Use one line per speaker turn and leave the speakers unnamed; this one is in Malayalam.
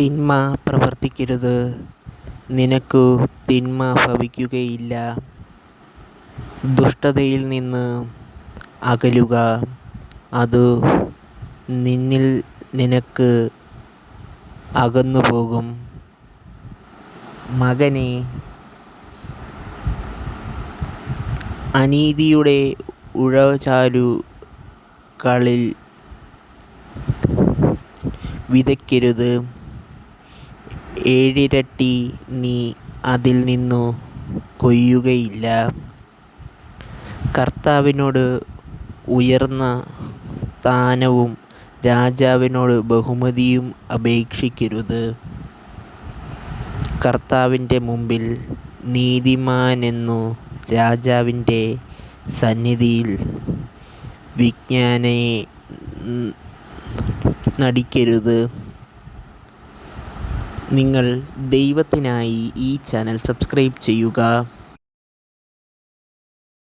തിന്മ പ്രവർത്തിക്കരുത്. നിനക്കു തിന്മ ഭവിക്കുകയില്ല. ദുഷ്ടതയിൽ നിന്ന് അകലുക. അതു നിന്നിൽ നിനക്ക് അകന്നുപോകും. മകനേ അനീതിയുടെ ഉഴവചാലുകളിൽ വിതയ്ക്കരുത്. ഏഴിരട്ടി നീ അതിൽ നിന്നു കൊയ്യുകയില്ല. കർത്താവിനോട് ഉയർന്ന സ്ഥാനവും രാജാവിനോട് ബഹുമതിയും അപേക്ഷിക്കരുത്. കർത്താവിന്റെ മുമ്പിൽ നീതിമാനെന്നു രാജാവിന്റെ സന്നിധിയിൽ വിജ്ഞാനയെ നടിക്കരുത്. നിങ്ങൾ ദൈവത്തിനായി ഈ ചാനൽ സബ്സ്ക്രൈബ് ചെയ്യുക.